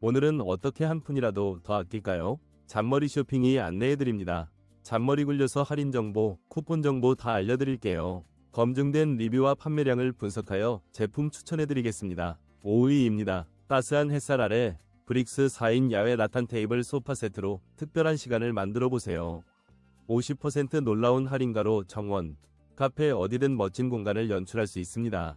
오늘은 어떻게 한 푼이라도 더 아낄까요? 잔머리 쇼핑이 안내해드립니다. 잔머리 굴려서 할인 정보, 쿠폰 정보 다 알려드릴게요. 검증된 리뷰와 판매량을 분석하여 제품 추천해드리겠습니다. 5위입니다. 따스한 햇살 아래 브릭스 4인 야외 라탄 테이블 소파 세트로 특별한 시간을 만들어 보세요. 50% 놀라운 할인가로 정원, 카페 어디든 멋진 공간을 연출할 수 있습니다.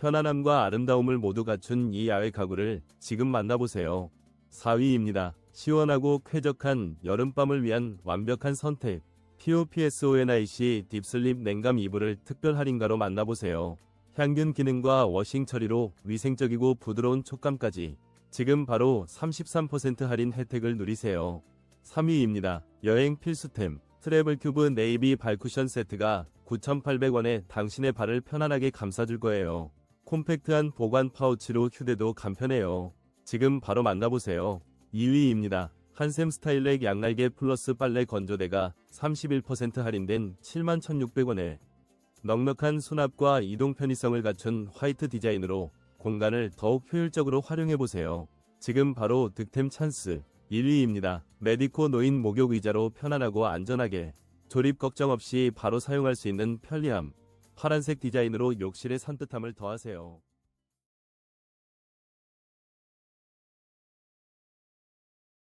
편안함과 아름다움을 모두 갖춘 이 야외 가구를 지금 만나보세요. 4위입니다. 시원하고 쾌적한 여름밤을 위한 완벽한 선택. POPSONIC 딥슬립 냉감 이불을 특별 할인가로 만나보세요. 향균 기능과 워싱 처리로 위생적이고 부드러운 촉감까지 지금 바로 33% 할인 혜택을 누리세요. 3위입니다. 여행 필수템 트래블 큐브 네이비 발쿠션 세트가 9,800원에 당신의 발을 편안하게 감싸줄 거예요. 콤팩트한 보관 파우치로 휴대도 간편해요. 지금 바로 만나보세요. 2위입니다. 한샘 스타일렉 양날개 플러스 빨래 건조대가 31% 할인된 71,600원에 넉넉한 수납과 이동 편의성을 갖춘 화이트 디자인으로 공간을 더욱 효율적으로 활용해보세요. 지금 바로 득템 찬스 1위입니다. 메디코 노인 목욕 의자로 편안하고 안전하게 조립 걱정 없이 바로 사용할 수 있는 편리함. 파란색 디자인으로 욕실의 산뜻함을 더하세요.